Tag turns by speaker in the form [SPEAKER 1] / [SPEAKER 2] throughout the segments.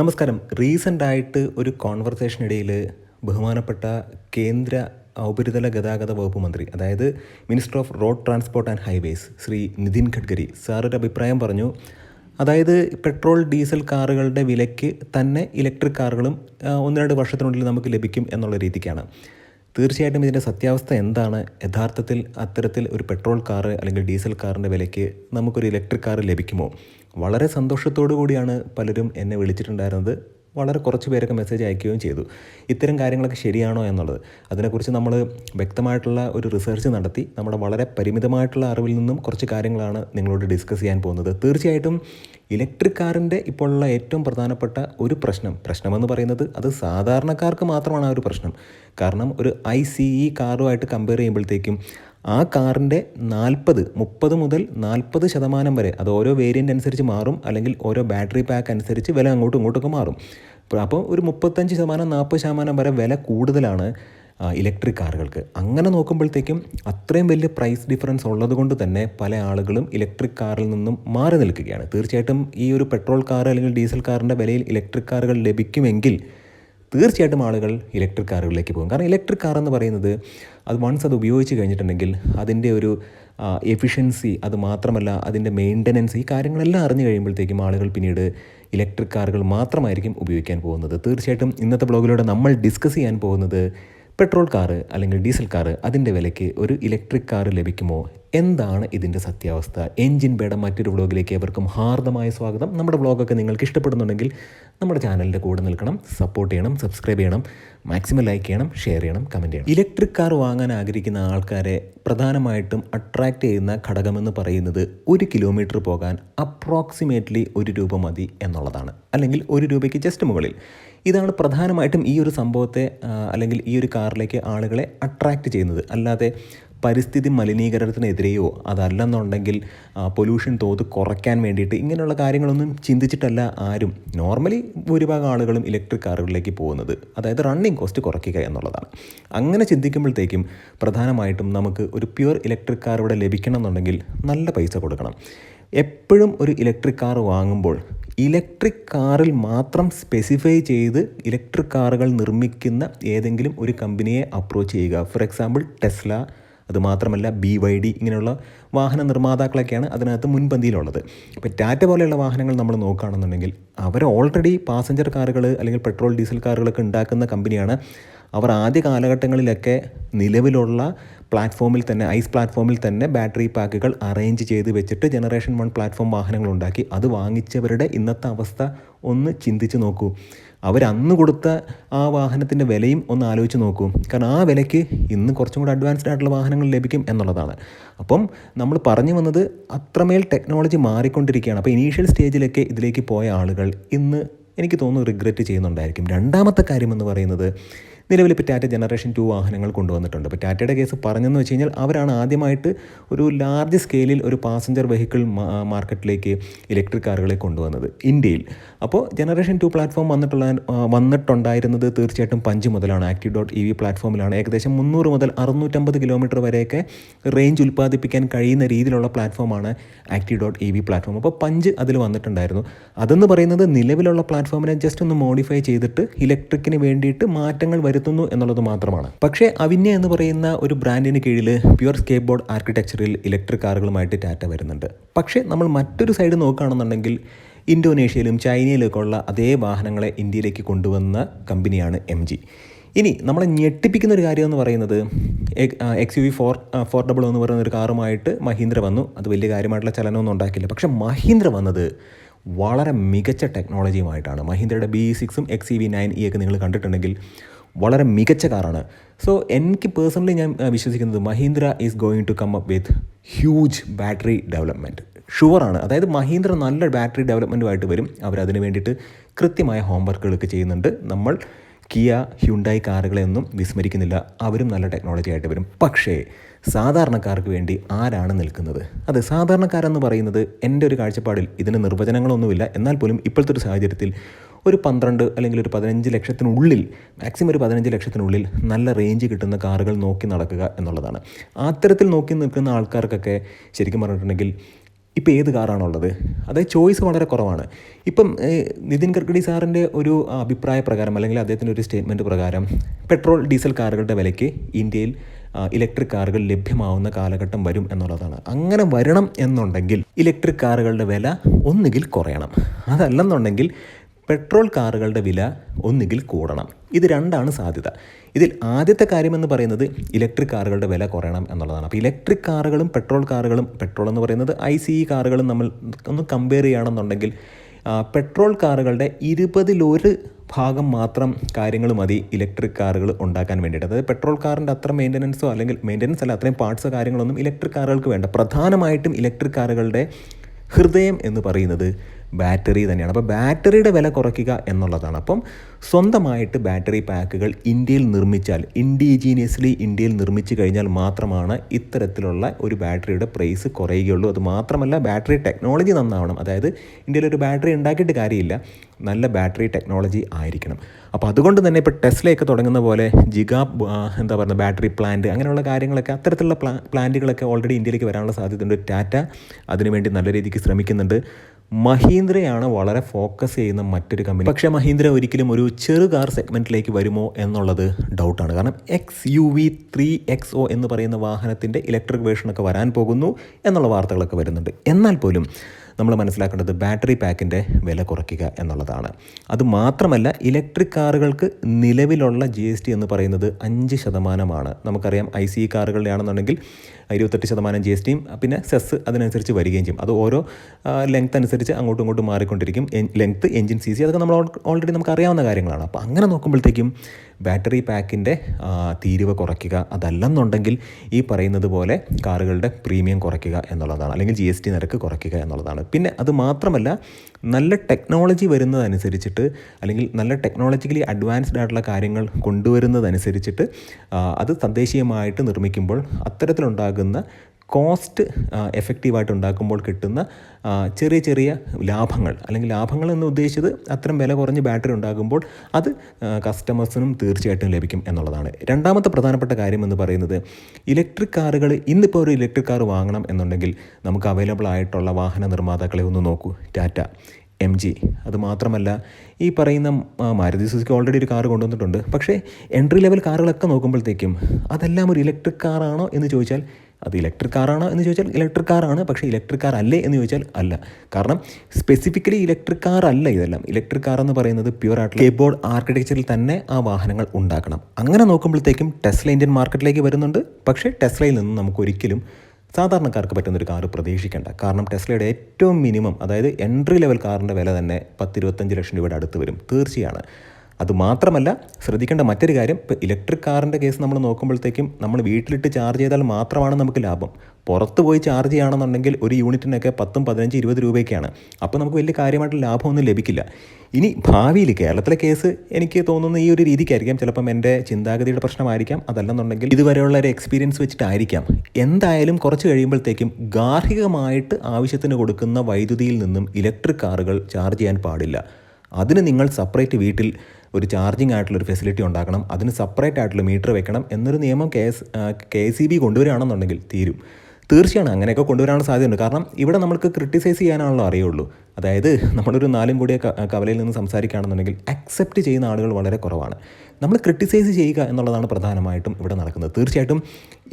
[SPEAKER 1] നമസ്കാരം. റീസെന്റ് ആയിട്ട് ഒരു കോൺവെർസേഷനിടയിൽ ബഹുമാനപ്പെട്ട കേന്ദ്ര ഉപരിതല ഗതാഗത വകുപ്പ് മന്ത്രി അതായത് minister of road transport and highways Shri Nitin Gadkari സാറൊരു അഭിപ്രായം പറഞ്ഞു. അതായത് പെട്രോൾ ഡീസൽ കാറുകളുടെ വിലയ്ക്ക് തന്നെ ഇലക്ട്രിക് കാറുകളും ഒന്ന് രണ്ട് വർഷത്തിനുള്ളിൽ നമുക്ക് ലഭിക്കും എന്നുള്ള രീതിക്കാണ്. തീർച്ചയായിട്ടും ഇതിന്റെ സത്യാവസ്ഥ എന്താണ്? യഥാർത്ഥത്തിൽ അത്തരത്തിൽ ഒരു പെട്രോൾ കാറ് അല്ലെങ്കിൽ ഡീസൽ കാറിന്റെ വിലയ്ക്ക് നമുക്കൊരു ഇലക്ട്രിക് കാറ് ലഭിക്കുമോ? വളരെ സന്തോഷത്തോടു കൂടിയാണ് പലരും എന്നെ വിളിച്ചിട്ടുണ്ടായിരുന്നത്. വളരെ കുറച്ച് പേരൊക്കെ മെസ്സേജ് അയക്കുകയും ചെയ്തു. ഇത്തരം കാര്യങ്ങളൊക്കെ ശരിയാണോ എന്നുള്ളത്. അതിനെക്കുറിച്ച് നമ്മൾ വ്യക്തമായിട്ടുള്ള ഒരു റിസർച്ച് നടത്തി. നമ്മുടെ വളരെ പരിമിതമായിട്ടുള്ള അറിവിൽ നിന്നും കുറച്ച് കാര്യങ്ങളാണ് നിങ്ങളോട് ഡിസ്കസ് ചെയ്യാൻ പോകുന്നത്. തീർച്ചയായിട്ടും ഇലക്ട്രിക് കാറിന്റെ ഇപ്പോഴുള്ള ഏറ്റവും പ്രധാനപ്പെട്ട ഒരു പ്രശ്നം പ്രശ്നമെന്ന് പറയുന്നത് അത് സാധാരണക്കാർക്ക് മാത്രമാണ് ആ ഒരു പ്രശ്നം. കാരണം ഒരു ഐ സി ഇ കാറുമായിട്ട് കമ്പയർ ചെയ്യുമ്പോഴത്തേക്കും ആ കാറിന്റെ നാൽപ്പത് മുപ്പത് മുതൽ നാൽപ്പത് ശതമാനം വരെ അത് ഓരോ വേരിയന്റ് അനുസരിച്ച് മാറും അല്ലെങ്കിൽ ഓരോ ബാറ്ററി പാക്ക് അനുസരിച്ച് വില അങ്ങോട്ടും ഇങ്ങോട്ടൊക്കെ മാറും. അപ്പോൾ ഒരു മുപ്പത്തഞ്ച് ശതമാനം നാൽപ്പത് ശതമാനം വരെ വില കൂടുതലാണ്. ഇലക്ട്രിക് കാറുകൾക്ക്. അങ്ങനെ നോക്കുമ്പോഴത്തേക്കും അത്രയും വലിയ പ്രൈസ് ഡിഫറൻസ് ഉള്ളത് കൊണ്ട് തന്നെ പല ആളുകളും ഇലക്ട്രിക് കാറിൽ നിന്നും മാറി നിൽക്കുകയാണ്. തീർച്ചയായിട്ടും ഈ ഒരു പെട്രോൾ കാർ അല്ലെങ്കിൽ ഡീസൽ കാറിന്റെ വിലയിൽ ഇലക്ട്രിക് കാറുകൾ ലഭിക്കുമെങ്കിൽ തീർച്ചയായിട്ടും ആളുകൾ ഇലക്ട്രിക് കാറുകളിലേക്ക് പോകും. കാരണം ഇലക്ട്രിക് കാർ എന്ന് പറയുന്നത് അത് വൺസ് അത് ഉപയോഗിച്ച് കഴിഞ്ഞിട്ടുണ്ടെങ്കിൽ അതിന്റെ ഒരു എഫിഷ്യൻസി അത് മാത്രമല്ല അതിന്റെ മെയിന്റനൻസ് ഈ കാര്യങ്ങളെല്ലാം അറിഞ്ഞു കഴിയുമ്പോഴത്തേക്കും ആളുകൾ പിന്നീട് ഇലക്ട്രിക് കാറുകൾ മാത്രമായിരിക്കും ഉപയോഗിക്കാൻ പോകുന്നത്. തീർച്ചയായിട്ടും ഇന്നത്തെ ബ്ലോഗിലൂടെ നമ്മൾ ഡിസ്കസ് ചെയ്യാൻ പോകുന്നത് പെട്രോൾ കാറ് അല്ലെങ്കിൽ ഡീസൽ കാറ് അതിന്റെ വിലയ്ക്ക് ഒരു ഇലക്ട്രിക് കാറ് ലഭിക്കുമോ? എന്താണ് ഇതിന്റെ സത്യാവസ്ഥ? എൻജിൻ ബേഡ മറ്റൊരു വ്ളോഗിലേക്ക് ഏവർക്കും ഹാർദമായ സ്വാഗതം. നമ്മുടെ വ്ളോഗൊക്കെ നിങ്ങൾക്ക് ഇഷ്ടപ്പെടുന്നുണ്ടെങ്കിൽ നമ്മുടെ ചാനലിന്റെ കൂടെ നിൽക്കണം സപ്പോർട്ട് ചെയ്യണം സബ്സ്ക്രൈബ് ചെയ്യണം മാക്സിമം ലൈക്ക് ചെയ്യണം ഷെയർ ചെയ്യണം കമന്റ് ചെയ്യണം. ഇലക്ട്രിക് കാർ വാങ്ങാൻ ആഗ്രഹിക്കുന്ന ആൾക്കാരെ പ്രധാനമായിട്ടും അട്രാക്റ്റ് ചെയ്യുന്ന ഘടകമെന്ന് പറയുന്നത് ഒരു കിലോമീറ്റർ പോകാൻ അപ്രോക്സിമേറ്റ്ലി ഒരു രൂപ മതി എന്നുള്ളതാണ്. അല്ലെങ്കിൽ ഒരു രൂപയ്ക്ക് ജസ്റ്റ് മുകളിൽ. ഇതാണ് പ്രധാനമായിട്ടും ഈ ഒരു സംഭവത്തെ അല്ലെങ്കിൽ ഈ ഒരു കാറിലേക്ക് ആളുകളെ അട്രാക്റ്റ് ചെയ്യുന്നത്. അല്ലാതെ പരിസ്ഥിതി മലിനീകരണത്തിനെതിരെയോ അതല്ലെന്നുണ്ടെങ്കിൽ പൊല്യൂഷൻ തോത് കുറയ്ക്കാൻ വേണ്ടിയിട്ട് ഇങ്ങനെയുള്ള കാര്യങ്ങളൊന്നും ചിന്തിച്ചിട്ടല്ല ആരും. നോർമലി ഭൂരിഭാഗം ആളുകളും ഇലക്ട്രിക് കാറുകളിലേക്ക് പോകുന്നത്. അതായത് റണ്ണിങ് കോസ്റ്റ് കുറയ്ക്കുക എന്നുള്ളതാണ്. അങ്ങനെ ചിന്തിക്കുമ്പോഴത്തേക്കും പ്രധാനമായിട്ടും നമുക്ക് ഒരു പ്യുവർ ഇലക്ട്രിക് കാർ ഇവിടെ ലഭിക്കണം എന്നുണ്ടെങ്കിൽ നല്ല പൈസ കൊടുക്കണം. എപ്പോഴും ഒരു ഇലക്ട്രിക് കാർ വാങ്ങുമ്പോൾ ഇലക്ട്രിക് കാറിൽ മാത്രം സ്പെസിഫൈ ചെയ്ത് ഇലക്ട്രിക് കാറുകൾ നിർമ്മിക്കുന്ന ഏതെങ്കിലും ഒരു കമ്പനിയെ അപ്രോച്ച് ചെയ്യുക. ഫോർ എക്സാമ്പിൾ ടെസ്ല അതുമാത്രമല്ല ബി വൈ ഡി ഇങ്ങനെയുള്ള വാഹന നിർമ്മാതാക്കളൊക്കെയാണ് അതിനകത്ത് മുൻപന്തിയിലുള്ളത്. അപ്പോൾ ടാറ്റ പോലെയുള്ള വാഹനങ്ങൾ നമ്മൾ നോക്കുകയാണെന്നുണ്ടെങ്കിൽ അവർ ഓൾറെഡി പാസഞ്ചർ കാറുകൾ അല്ലെങ്കിൽ പെട്രോൾ ഡീസൽ കാറുകളൊക്കെ ഉണ്ടാക്കുന്ന കമ്പനിയാണ് അവർ ആദ്യ കാലഘട്ടങ്ങളിലൊക്കെ നിലവിലുള്ള പ്ലാറ്റ്ഫോമിൽ തന്നെ ഐസ് പ്ലാറ്റ്ഫോമിൽ തന്നെ ബാറ്ററി പാക്കുകൾ അറേഞ്ച് ചെയ്ത് വെച്ചിട്ട് ജനറേഷൻ വൺ പ്ലാറ്റ്ഫോം വാഹനങ്ങൾ ഉണ്ടാക്കി. അത് വാങ്ങിച്ചവരുടെ ഇന്നത്തെ അവസ്ഥ ഒന്ന് ചിന്തിച്ച് നോക്കൂ. അവർ അന്ന് കൊടുത്ത ആ വാഹനത്തിന്റെ വിലയും ഒന്ന് ആലോചിച്ച് നോക്കൂ. കാരണം ആ വിലയ്ക്ക് ഇന്ന് കുറച്ചും കൂടി അഡ്വാൻസ്ഡ് ആയിട്ടുള്ള വാഹനങ്ങൾ ലഭിക്കും എന്നുള്ളതാണ്. അപ്പം നമ്മൾ പറഞ്ഞു വന്നത് അത്രമേൽ ടെക്നോളജി മാറിക്കൊണ്ടിരിക്കുകയാണ്. അപ്പോൾ ഇനീഷ്യൽ സ്റ്റേജിലൊക്കെ ഇതിലേക്ക് പോയ ആളുകൾ ഇന്ന് എനിക്ക് തോന്നുന്നു റിഗ്രറ്റ് ചെയ്യുന്നുണ്ടായിരിക്കും. രണ്ടാമത്തെ കാര്യമെന്ന് പറയുന്നത് നിലവിൽ ഇപ്പോൾ ടാറ്റ ജനറേഷൻ ടു വാഹനങ്ങൾ കൊണ്ടുവന്നിട്ടുണ്ട്. അപ്പോൾ ടാറ്റയുടെ കേസ് പറഞ്ഞെന്ന് വെച്ച് കഴിഞ്ഞാൽ അവരാണ് ആദ്യമായിട്ട് ഒരു ലാർജ് സ്കെയിലിൽ ഒരു പാസഞ്ചർ വെഹിക്കിൾ മാർക്കറ്റിലേക്ക് ഇലക്ട്രിക് കാറുകളെ കൊണ്ടുവന്നത് ഇന്ത്യയിൽ. അപ്പോൾ ജനറേഷൻ ടു പ്ലാറ്റ്ഫോം വന്നിട്ടുള്ള വന്നിട്ടുണ്ടായിരുന്നത് തീർച്ചയായിട്ടും പഞ്ച് മുതലാണ്. ആക്റ്റീവ് ഡോട്ട് ഇ വി പ്ലാറ്റ്ഫോമിലാണ് ഏകദേശം മുന്നൂറ് മുതൽ അറുന്നൂറ്റമ്പത് കിലോമീറ്റർ വരെയൊക്കെ റേഞ്ച് ഉൽപ്പാദിപ്പിക്കാൻ കഴിയുന്ന രീതിയിലുള്ള പ്ലാറ്റ്ഫോമാണ് active dot E V platform അപ്പോൾ പഞ്ച് അതിൽ വന്നിട്ടുണ്ടായിരുന്നു. അതെന്ന് പറയുന്നത് നിലവിലുള്ള പ്ലാറ്റ്ഫോമിനെ ജസ്റ്റ് ഒന്ന് മോഡിഫൈ ചെയ്തിട്ട് ഇലക്ട്രിക്കിന് വേണ്ടിയിട്ട് മാറ്റങ്ങൾ വരുത്തുന്നു എന്നുള്ളത് മാത്രമാണ്. പക്ഷേ അവിന്യ എന്ന് പറയുന്ന ഒരു ബ്രാൻഡിന് കീഴിൽ പ്യുവർ സ്കേപ്പ് ബോർഡ് ആർക്കിടെക്ചറിൽ ഇലക്ട്രിക് കാറുകളുമായിട്ട് ടാറ്റ വരുന്നുണ്ട്. പക്ഷേ നമ്മൾ മറ്റൊരു സൈഡ് നോക്കുകയാണെന്നുണ്ടെങ്കിൽ ഇന്തോനേഷ്യയിലും ചൈനയിലൊക്കെ ഉള്ള അതേ വാഹനങ്ങളെ ഇന്ത്യയിലേക്ക് കൊണ്ടുവന്ന കമ്പനിയാണ് എം ജി ഇനി നമ്മളെ ഞെട്ടിപ്പിക്കുന്ന ഒരു കാര്യം എന്ന് പറയുന്നത് X U V four four double എന്ന് പറയുന്ന ഒരു കാറുമായിട്ട് മഹീന്ദ്ര വന്നു. അത് വലിയ കാര്യമായിട്ടുള്ള ചലനമൊന്നും ഉണ്ടാക്കില്ല പക്ഷേ മഹീന്ദ്ര വന്നത് വളരെ മികച്ച ടെക്നോളജിയുമായിട്ടാണ് മഹീന്ദ്രയുടെ ബി സിക്സും X E V nine E ഒക്കെ നിങ്ങൾ കണ്ടിട്ടുണ്ടെങ്കിൽ വളരെ മികച്ച കാറാണ് സോ എനിക്ക് പേഴ്സണലി ഞാൻ വിശ്വസിക്കുന്നത് Mahindra is going to come up with huge battery development ഷുവറാണ് അതായത് മഹീന്ദ്ര നല്ല ബാറ്ററി ഡെവലപ്മെന്റുമായിട്ട് വരും. അവരതിന് വേണ്ടിയിട്ട് കൃത്യമായ ഹോംവർക്കുകളൊക്കെ ചെയ്യുന്നുണ്ട്. നമ്മൾ കിയ ഹ്യുണ്ടായി കാറുകളെയൊന്നും വിസ്മരിക്കുന്നില്ല. അവരും നല്ല ടെക്നോളജി ആയിട്ട് വരും. പക്ഷേ സാധാരണക്കാർക്ക് വേണ്ടി ആരാണ് നിൽക്കുന്നത്? അത് സാധാരണക്കാരെന്ന് പറയുന്നത് എന്റെ ഒരു കാഴ്ചപ്പാടിൽ ഇതിന് നിർവചനങ്ങളൊന്നുമില്ല. എന്നാൽ പോലും ഇപ്പോഴത്തെ ഒരു സാഹചര്യത്തിൽ ഒരു പന്ത്രണ്ട് അല്ലെങ്കിൽ ഒരു പതിനഞ്ച് ലക്ഷത്തിനുള്ളിൽ മാക്സിമം ഒരു പതിനഞ്ച് ലക്ഷത്തിനുള്ളിൽ നല്ല റേഞ്ച് കിട്ടുന്ന കാറുകൾ നോക്കി നടക്കുക എന്നുള്ളതാണ്. അത്തരത്തിൽ നോക്കി നിൽക്കുന്ന ആൾക്കാർക്കൊക്കെ ശരിക്കും പറഞ്ഞിട്ടുണ്ടെങ്കിൽ ഇപ്പോൾ ഏത് കാറാണുള്ളത് അതായത് ചോയ്സ് വളരെ കുറവാണ്. ഇപ്പം നിതിൻ ഗഡ്കരി സാറിന്റെ ഒരു അഭിപ്രായ പ്രകാരം അല്ലെങ്കിൽ അദ്ദേഹത്തിന്റെ ഒരു സ്റ്റേറ്റ്മെന്റ് പ്രകാരം പെട്രോൾ ഡീസൽ കാറുകളുടെ വിലയ്ക്ക് ഇന്ത്യയിൽ ഇലക്ട്രിക് കാറുകൾ ലഭ്യമാവുന്ന കാലഘട്ടം വരും എന്നുള്ളതാണ്. അങ്ങനെ വരണം എന്നുണ്ടെങ്കിൽ ഇലക്ട്രിക് കാറുകളുടെ വില ഒന്നുകിൽ കുറയണം. അതല്ലെന്നുണ്ടെങ്കിൽ പെട്രോൾ കാറുകളുടെ വില ഒന്നുകിൽ കൂടണം. ഇത് രണ്ടാണ് സാധ്യത. ഇതിൽ ആദ്യത്തെ കാര്യമെന്ന് പറയുന്നത് ഇലക്ട്രിക് കാറുകളുടെ വില കുറയണം എന്നുള്ളതാണ്. അപ്പോൾ ഇലക്ട്രിക് കാറുകളും പെട്രോൾ കാറുകളും പെട്രോൾ എന്ന് പറയുന്നത് ഐ സി ഇ കാറുകളും നമ്മൾ ഒന്ന് കമ്പയർ ചെയ്യുകയാണെന്നുണ്ടെങ്കിൽ പെട്രോൾ കാറുകളുടെ ഇരുപതിലൊരു ഭാഗം മാത്രം കാര്യങ്ങൾ മതി ഇലക്ട്രിക് കാറുകൾ ഉണ്ടാക്കാൻ വേണ്ടിയിട്ട്. അതായത് പെട്രോൾ കാറിന്റെ അത്ര മെയിന്റനൻസോ അല്ലെങ്കിൽ മെയിന്റനൻസ് അല്ല അത്രയും പാർട്സോ കാര്യങ്ങളൊന്നും ഇലക്ട്രിക് കാറുകൾക്ക് വേണ്ട. പ്രധാനമായിട്ടും ഇലക്ട്രിക് കാറുകളുടെ ഹൃദയം എന്ന് പറയുന്നത് ബാറ്ററി തന്നെയാണ്. അപ്പോൾ ബാറ്ററിയുടെ വില കുറയ്ക്കുക എന്നുള്ളതാണ്. അപ്പം സ്വന്തമായിട്ട് ബാറ്ററി പാക്കുകൾ ഇന്ത്യയിൽ നിർമ്മിച്ചാൽ ഇൻഡിജീനിയസ്ലി ഇന്ത്യയിൽ നിർമ്മിച്ചു കഴിഞ്ഞാൽ മാത്രമാണ് ഇത്തരത്തിലുള്ള ഒരു ബാറ്ററിയുടെ പ്രൈസ് കുറയുകയുള്ളൂ. അത് മാത്രമല്ല ബാറ്ററി ടെക്നോളജി നന്നാവണം. അതായത് ഇന്ത്യയിൽ ഒരു ബാറ്ററി ഉണ്ടാക്കിയിട്ട് കാര്യമില്ല. നല്ല ബാറ്ററി ടെക്നോളജി ആയിരിക്കണം. അപ്പോൾ അതുകൊണ്ട് തന്നെ ഇപ്പോൾ ടെസ്ലയൊക്കെ തുടങ്ങുന്ന പോലെ ജിഗാ എന്താ പറയുക ബാറ്ററി പ്ലാന്റ് അങ്ങനെയുള്ള കാര്യങ്ങളൊക്കെ അത്തരത്തിലുള്ള പ്ലാ പ്ലാന്റുകളൊക്കെ ഓൾറെഡി ഇന്ത്യയിലേക്ക് വരാനുള്ള സാധ്യതയുണ്ട്. ടാറ്റ അതിനുവേണ്ടി നല്ല രീതിക്ക് ശ്രമിക്കുന്നുണ്ട്. മഹീന്ദ്രയാണ് വളരെ ഫോക്കസ് ചെയ്യുന്ന മറ്റൊരു കമ്പനി പക്ഷേ മഹീന്ദ്ര ഒരിക്കലും ഒരു ചെറു കാർ സെഗ്മെന്റിലേക്ക് വരുമോ എന്നുള്ളത് ഡൗട്ടാണ് കാരണം X U V three X O എന്ന് പറയുന്ന വാഹനത്തിന്റെ ഇലക്ട്രിക് വേർഷനൊക്കെ വരാൻ പോകുന്നു എന്നുള്ള വാർത്തകളൊക്കെ വരുന്നുണ്ട്. എന്നാൽ പോലും നമ്മൾ മനസ്സിലാക്കേണ്ടത് ബാറ്ററി പാക്കിന്റെ വില കുറയ്ക്കുക എന്നുള്ളതാണ്. അത് മാത്രമല്ല ഇലക്ട്രിക് കാറുകൾക്ക് നിലവിലുള്ള ജി എന്ന് പറയുന്നത് അഞ്ച് ശതമാനമാണ്. നമുക്കറിയാം ഐ സി കാറുകളുടെ ആണെന്നുണ്ടെങ്കിൽ ഇരുപത്തെട്ട് ശതമാനം ജി എസ് ടിയും പിന്നെ സെസ് അതിനനുസരിച്ച് വരികയും ചെയ്യും. അത് ഓരോ ലെങ്ത് അനുസരിച്ച് അങ്ങോട്ടും ഇങ്ങോട്ടും മാറിക്കൊണ്ടിരിക്കും. ലെങ്ത് എഞ്ചിൻ സി സി അതൊക്കെ നമ്മൾ ഓൾറെഡി നമുക്ക് അറിയാവുന്ന കാര്യങ്ങളാണ്. അപ്പോൾ അങ്ങനെ നോക്കുമ്പോഴത്തേക്കും ബാറ്ററി പാക്കിന്റെ തീരുവ കുറയ്ക്കുക അതല്ലെന്നുണ്ടെങ്കിൽ ഈ പറയുന്നത് പോലെ കാറുകളുടെ പ്രീമിയം കുറയ്ക്കുക എന്നുള്ളതാണ്. അല്ലെങ്കിൽ ജി എസ് ടി നിരക്ക് കുറയ്ക്കുക എന്നുള്ളതാണ്. പിന്നെ അത് മാത്രമല്ല നല്ല ടെക്നോളജി വരുന്നതനുസരിച്ചിട്ട് അല്ലെങ്കിൽ നല്ല ടെക്നോളജിക്കലി അഡ്വാൻസ്ഡ് ആയിട്ടുള്ള കാര്യങ്ങൾ കൊണ്ടുവരുന്നതനുസരിച്ചിട്ട് അത് തദ്ദേശീയമായിട്ട് നിർമ്മിക്കുമ്പോൾ അത്തരത്തിലുണ്ടാകുന്ന കോസ്റ്റ് എഫക്റ്റീവായിട്ട് ഉണ്ടാക്കുമ്പോൾ കിട്ടുന്ന ചെറിയ ചെറിയ ലാഭങ്ങൾ. അല്ലെങ്കിൽ ലാഭങ്ങൾ എന്ന് ഉദ്ദേശിച്ചത് അത്തരം വില കുറഞ്ഞ് ബാറ്ററി ഉണ്ടാകുമ്പോൾ അത് കസ്റ്റമേഴ്സിനും തീർച്ചയായിട്ടും ലഭിക്കും എന്നുള്ളതാണ്. രണ്ടാമത്തെ പ്രധാനപ്പെട്ട കാര്യം എന്ന് പറയുന്നത് ഇലക്ട്രിക് കാറുകൾ ഇന്നിപ്പോൾ ഒരു ഇലക്ട്രിക് കാർ വാങ്ങണം എന്നുണ്ടെങ്കിൽ നമുക്ക് അവൈലബിൾ ആയിട്ടുള്ള വാഹന നിർമ്മാതാക്കളെ ഒന്ന് നോക്കൂ. Tata M G. അതുമാത്രമല്ല ഈ പറയുന്ന മാരുതി സുസുക്കി ഓൾറെഡി ഒരു കാർ കൊണ്ടുവന്നിട്ടുണ്ട്. പക്ഷേ എൻട്രി ലെവൽ കാറുകളൊക്കെ നോക്കുമ്പോഴത്തേക്കും അതെല്ലാം ഒരു ഇലക്ട്രിക് കാറാണോ എന്ന് ചോദിച്ചാൽ അത് ഇലക്ട്രിക് കാറാണോ എന്ന് ചോദിച്ചാൽ ഇലക്ട്രിക് കാറാണ് പക്ഷേ ഇലക്ട്രിക് കാർ അല്ലേ എന്ന് ചോദിച്ചാൽ അല്ല. കാരണം സ്പെസിഫിക്കലി ഇലക്ട്രിക് കാർ അല്ല ഇതെല്ലാം. ഇലക്ട്രിക് കാർ എന്ന് പറയുന്നത് പ്യുവർ ആയിട്ടുള്ള കേബോർഡ് ആർക്കിടെക്ചറിൽ തന്നെ ആ വാഹനങ്ങൾ ഉണ്ടാക്കണം. അങ്ങനെ നോക്കുമ്പോഴത്തേക്കും ടെസ്ല ഇന്ത്യൻ മാർക്കറ്റിലേക്ക് വരുന്നുണ്ട്. പക്ഷേ ടെസ്ലയിൽ നിന്ന് നമുക്ക് ഒരിക്കലും സാധാരണക്കാർക്ക് പറ്റുന്നൊരു കാർ പ്രതീക്ഷിക്കേണ്ട. കാരണം ടെസ്ലയുടെ ഏറ്റവും മിനിമം അതായത് എൻട്രി ലെവൽ കാറിന്റെ വില തന്നെ പത്തിരുപത്തഞ്ച് ലക്ഷം രൂപയുടെ അടുത്ത് വരും. തീർച്ചയാണ്. അത് മാത്രമല്ല ശ്രദ്ധിക്കേണ്ട മറ്റൊരു കാര്യം ഇപ്പോൾ ഇലക്ട്രിക് കാറിന്റെ കേസ് നമ്മൾ നോക്കുമ്പോഴത്തേക്കും നമ്മൾ വീട്ടിലിട്ട് ചാർജ് ചെയ്താൽ മാത്രമാണ് നമുക്ക് ലാഭം. പുറത്ത് പോയി ചാർജ് ചെയ്യുകയാണെന്നുണ്ടെങ്കിൽ ഒരു യൂണിറ്റിനൊക്കെ പത്തും പതിനഞ്ച് ഇരുപത് രൂപയൊക്കെയാണ്. അപ്പോൾ നമുക്ക് വലിയ കാര്യമായിട്ട് ലാഭമൊന്നും ലഭിക്കില്ല. ഇനി ഭാവിയിൽ കേരളത്തിലെ കേസ് എനിക്ക് തോന്നുന്ന ഈ ഒരു രീതിക്കായിരിക്കാം. ചിലപ്പം എന്റെ ചിന്താഗതിയുടെ പ്രശ്നമായിരിക്കാം. അതല്ലെന്നുണ്ടെങ്കിൽ ഇതുവരെയുള്ള ഒരു എക്സ്പീരിയൻസ് വെച്ചിട്ടായിരിക്കാം. എന്തായാലും കുറച്ച് കഴിയുമ്പോഴത്തേക്കും ഗാർഹികമായിട്ട് ആവശ്യത്തിന് കൊടുക്കുന്ന വൈദ്യുതിയിൽ നിന്നും ഇലക്ട്രിക് കാറുകൾ ചാർജ് ചെയ്യാൻ പാടില്ല. അതിന് നിങ്ങൾ സെപ്പറേറ്റ് വീട്ടിൽ ഒരു ചാർജിങ് ആയിട്ടുള്ള ഒരു ഫെസിലിറ്റി ഉണ്ടാക്കണം. അതിന് സെപ്പറേറ്റ് ആയിട്ടുള്ള മീറ്റർ വെക്കണം എന്നൊരു നിയമം K S K C B കൊണ്ടുവരികയാണെന്നുണ്ടെങ്കിൽ തീരും. തീർച്ചയാണ് അങ്ങനെയൊക്കെ കൊണ്ടുവരാനുള്ള സാധ്യതയുണ്ട്. കാരണം ഇവിടെ നമുക്ക് ക്രിട്ടിസൈസ് ചെയ്യാനാണല്ലോ അറിയുള്ളൂ. അതായത് നമ്മളൊരു നാലും കൂടിയ കവലയിൽ നിന്ന് സംസാരിക്കുകയാണെന്നുണ്ടെങ്കിൽ അക്സെപ്റ്റ് ചെയ്യുന്ന ആളുകൾ വളരെ കുറവാണ്. നമ്മൾ ക്രിട്ടിസൈസ് ചെയ്യുക എന്നുള്ളതാണ് പ്രധാനമായിട്ടും ഇവിടെ നടക്കുന്നത്. തീർച്ചയായിട്ടും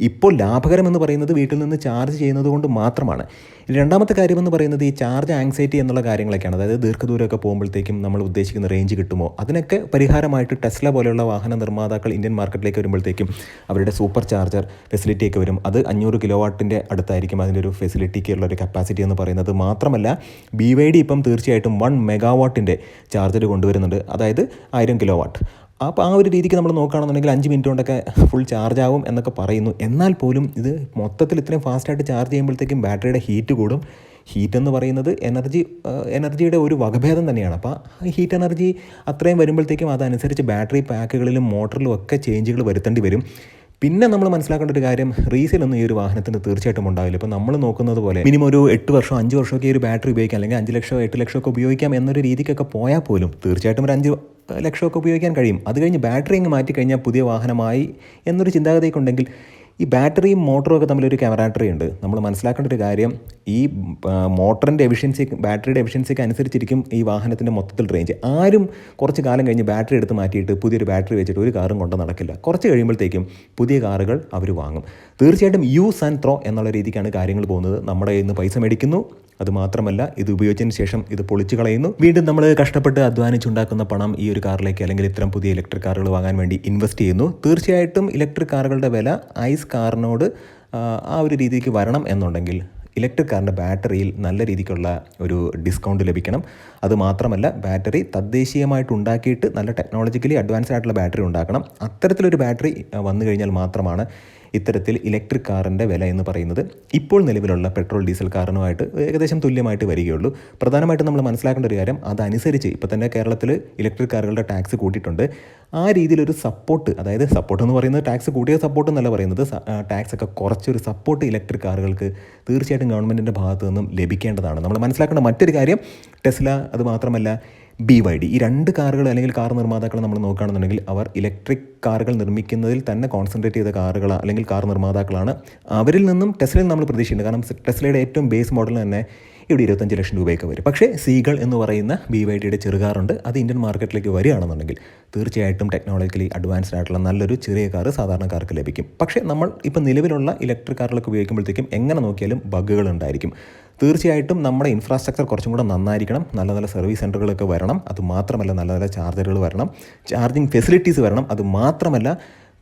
[SPEAKER 1] ഇപ്പോൾ ലാഭകരമെന്ന് പറയുന്നത് വീട്ടിൽ നിന്ന് ചാർജ് ചെയ്യുന്നത് കൊണ്ട് മാത്രമാണ്. രണ്ടാമത്തെ കാര്യമെന്ന് പറയുന്നത് ഈ ചാർജ് ആങ്സൈറ്റി എന്നുള്ള കാര്യങ്ങളൊക്കെയാണ്. അതായത് ദീർഘദൂരമൊക്കെ പോകുമ്പോഴത്തേക്കും നമ്മൾ ഉദ്ദേശിക്കുന്ന റേഞ്ച് കിട്ടുമോ? അതിനൊക്കെ പരിഹാരമായിട്ട് ടെസ്ല പോലെയുള്ള വാഹന നിർമ്മാതാക്കൾ ഇന്ത്യൻ മാർക്കറ്റിലേക്ക് വരുമ്പോഴത്തേക്കും അവരുടെ സൂപ്പർ ചാർജർ ഫെസിലിറ്റിയൊക്കെ വരും. അത് അഞ്ഞൂറ് കിലോ വാട്ടിന്റെ അടുത്തായിരിക്കും അതിന്റെ ഒരു ഫെസിലിറ്റിക്കുള്ള ഒരു കപ്പാസിറ്റി എന്ന് പറയുന്നത്. മാത്രമല്ല ബി ഡി ഇപ്പം തീർച്ചയായിട്ടും വൺ മെഗാവാട്ടിന്റെ ചാർജർ കൊണ്ടുവരുന്നുണ്ട്. അതായത് ആയിരം കിലോ വാട്ട് അപ്പോൾ ആ ഒരു രീതിക്ക് നമ്മൾ നോക്കുകയാണെന്നുണ്ടെങ്കിൽ അഞ്ച് മിനിറ്റ് കൊണ്ടൊക്കെ ഫുൾ ചാർജ് ആവും എന്നൊക്കെ പറയുന്നു. എന്നാൽ പോലും ഇത് മൊത്തത്തിൽ ഇത്രയും ഫാസ്റ്റായിട്ട് ചാർജ് ചെയ്യുമ്പോഴത്തേക്കും ബാറ്ററിയുടെ ഹീറ്റ് കൂടും. ഹീറ്റ് എന്ന് പറയുന്നത് എനർജി എനർജിയുടെ ഒരു വകഭേദം തന്നെയാണ്. അപ്പോൾ ഹീറ്റ് എനർജി അത്രയും വരുമ്പോഴത്തേക്കും അതനുസരിച്ച് ബാറ്ററി പാക്കുകളിലും മോട്ടറിലും ഒക്കെ ചേഞ്ചുകൾ വരുത്തേണ്ടി വരും. പിന്നെ നമ്മൾ മനസ്സിലാക്കേണ്ട ഒരു കാര്യം റീസെയിലൊന്നും ഈ ഒരു വാഹനത്തിന് തീർച്ചയായിട്ടും ഉണ്ടാവില്ല. ഇപ്പോൾ നമ്മൾ നോക്കുന്നത് പോലെ മിനിമം ഒരു എട്ട് വർഷം അഞ്ച് വർഷമൊക്കെ ഈ ഒരു ബാറ്ററി ഉപയോഗിക്കാം അല്ലെങ്കിൽ അഞ്ച് ലക്ഷം എട്ട് ലക്ഷമൊക്കെ ഉപയോഗിക്കാം എന്നൊരു രീതിക്കൊക്കെ പോയാൽ പോലും തീർച്ചയായിട്ടും ഒരു അഞ്ച് ലക്ഷമൊക്കെ ഉപയോഗിക്കാൻ കഴിയും. അത് കഴിഞ്ഞ് ബാറ്ററി അങ്ങ് മാറ്റി കഴിഞ്ഞാൽ പുതിയ വാഹനമായി എന്നൊരു ചിന്താഗതിയൊക്കെ ഉണ്ടെങ്കിൽ ഈ ബാറ്ററിയും മോട്ടറും ഒക്കെ തമ്മിലൊരു കെമറാറ്ററി ഉണ്ട്. നമ്മൾ മനസ്സിലാക്കേണ്ട ഒരു കാര്യം ഈ മോട്ടറിന്റെ എഫിഷ്യൻസി ബാറ്ററിയുടെ എഫിഷ്യൻസിക്ക് അനുസരിച്ചിരിക്കും ഈ വാഹനത്തിന്റെ മൊത്തത്തിൽ റേഞ്ച് ആരും കുറച്ച് കാലം കഴിഞ്ഞ് ബാറ്ററി എടുത്ത് മാറ്റിയിട്ട് പുതിയൊരു ബാറ്ററി വെച്ചിട്ട് ഒരു കാറും കൊണ്ട് നടക്കില്ല. കുറച്ച് കഴിയുമ്പോഴത്തേക്കും പുതിയ കാറുകൾ അവർ വാങ്ങും. തീർച്ചയായിട്ടും യൂസ് ആൻഡ് ത്രോ എന്നുള്ള രീതിക്കാണ് കാര്യങ്ങൾ പോകുന്നത്. നമ്മുടെ ഇന്ന് പൈസ മേടിക്കുന്നു. അതുമാത്രമല്ല ഇത് ഉപയോഗിച്ചതിന് ശേഷം ഇത് പൊളിച്ചു കളയുന്നു. വീണ്ടും നമ്മൾ കഷ്ടപ്പെട്ട് അധ്വാനിച്ചുണ്ടാക്കുന്ന പണം ഈ ഒരു കാറിലേക്ക് അല്ലെങ്കിൽ ഇത്തരം പുതിയ ഇലക്ട്രിക് കാറുകൾ വാങ്ങാൻ വേണ്ടി ഇൻവെസ്റ്റ് ചെയ്യുന്നു. തീർച്ചയായിട്ടും ഇലക്ട്രിക് കാറുകളുടെ വില ഐസ് കാറിനോട് ആ, ഒരു രീതിക്ക് വരണം എന്നുണ്ടെങ്കിൽ ഇലക്ട്രിക് കാറിന്റെ ബാറ്ററിയിൽ നല്ല രീതിക്കുള്ള ഒരു ഡിസ്കൗണ്ട് ലഭിക്കണം. അതുമാത്രമല്ല ബാറ്ററി തദ്ദേശീയമായിട്ട് ഉണ്ടാക്കിയിട്ട് നല്ല ടെക്നോളജിക്കലി അഡ്വാൻസ്ഡ് ആയിട്ടുള്ള ബാറ്ററി ഉണ്ടാക്കണം. അത്തരത്തിലൊരു ബാറ്ററി വന്നു കഴിഞ്ഞാൽ മാത്രമാണ് ഇത്തരത്തിൽ ഇലക്ട്രിക് കാറിന്റെ വില എന്ന് പറയുന്നത് ഇപ്പോൾ നിലവിലുള്ള പെട്രോൾ ഡീസൽ കാറിനുമായിട്ട് ഏകദേശം തുല്യമായിട്ട് വരികയുള്ളൂ. പ്രധാനമായിട്ടും നമ്മൾ മനസ്സിലാക്കേണ്ട ഒരു കാര്യം അതനുസരിച്ച് ഇപ്പോൾ തന്നെ കേരളത്തിൽ ഇലക്ട്രിക് കാറുകളുടെ ടാക്സ് കൂട്ടിയിട്ടുണ്ട്. ആ രീതിയിലൊരു സപ്പോർട്ട് അതായത് സപ്പോർട്ട് എന്ന് പറയുന്നത് ടാക്സ് കൂട്ടിയ സപ്പോർട്ട് എന്നല്ല പറയുന്നത് ടാക്സ് ഒക്കെ കുറച്ചൊരു സപ്പോർട്ട് ഇലക്ട്രിക് കാറുകൾക്ക് തീർച്ചയായിട്ടും ഗവൺമെന്റിന്റെ ഭാഗത്തു നിന്നും ലഭിക്കേണ്ടതാണ്. നമ്മൾ മനസ്സിലാക്കേണ്ട മറ്റൊരു കാര്യം ടെസ്ല അത് മാത്രമല്ല ബി വൈ ഡി ഈ രണ്ട് കാറുകൾ അല്ലെങ്കിൽ കാർ നിർമ്മാതാക്കൾ നമ്മൾ നോക്കുകയാണെന്നുണ്ടെങ്കിൽ അവർ ഇലക്ട്രിക് കാറുകൾ നിർമ്മിക്കുന്നതിൽ തന്നെ കോൺസെൻട്രേറ്റ് ചെയ്ത കാറുകൾ അല്ലെങ്കിൽ കാർ നിർമ്മാതാക്കളാണ്. അവരിൽ നിന്നും ടെസ്ലയിൽ നമ്മൾ പ്രതീക്ഷിക്കുന്നത് കാരണം ടെസ്ലയുടെ ഏറ്റവും ബേസ് മോഡൽ തന്നെ ഇവിടെ ഇരുപത്തഞ്ച് ലക്ഷം രൂപയൊക്കെ വരും. പക്ഷേ സീകൾ എന്ന് പറയുന്ന ബി വൈ ഡിയുടെ ചെറുകാറുണ്ട്. അത് ഇന്ത്യൻ മാർക്കറ്റിലേക്ക് വരികയാണെന്നുണ്ടെങ്കിൽ തീർച്ചയായിട്ടും ടെക്നോളജിക്കലി അഡ്വാൻസ്ഡ് ആയിട്ടുള്ള നല്ലൊരു ചെറിയ കാർ സാധാരണക്കാർക്ക് ലഭിക്കും. പക്ഷേ നമ്മൾ ഇപ്പോൾ നിലവിലുള്ള ഇലക്ട്രിക് കാറുകളൊക്കെ ഉപയോഗിക്കുമ്പോഴത്തേക്കും എങ്ങനെ നോക്കിയാലും ബഗ്ഗുകൾ ഉണ്ടായിരിക്കും. തീർച്ചയായിട്ടും നമ്മുടെ ഇൻഫ്രാസ്ട്രക്ചർ കുറച്ചും കൂടെ നന്നായിരിക്കണം. നല്ല നല്ല സർവീസ് സെന്ററുകളൊക്കെ വരണം. അത് മാത്രമല്ല നല്ല നല്ല ചാർജറുകൾ വരണം. ചാർജിങ് ഫെസിലിറ്റീസ് വരണം. അത് മാത്രമല്ല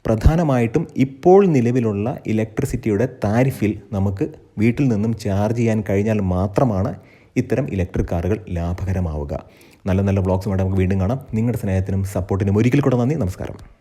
[SPEAKER 1] പ്രധാനമായിട്ടും ഇപ്പോൾ നിലവിലുള്ള ഇലക്ട്രിസിറ്റിയുടെ താരിഫിൽ നമുക്ക് വീട്ടിൽ നിന്നും ചാർജ് ചെയ്യാൻ കഴിഞ്ഞാൽ മാത്രമാണ് ഇത്തരം ഇലക്ട്രിക് കാറുകൾ ലാഭകരമാവുക. നല്ല നല്ല വ്ളോഗ്സുമായിട്ട് നമുക്ക് വീണ്ടും കാണാം. നിങ്ങളുടെ സ്നേഹത്തിനും സപ്പോർട്ടിനും ഒരിക്കൽ കൂടെ നന്ദി. നമസ്കാരം.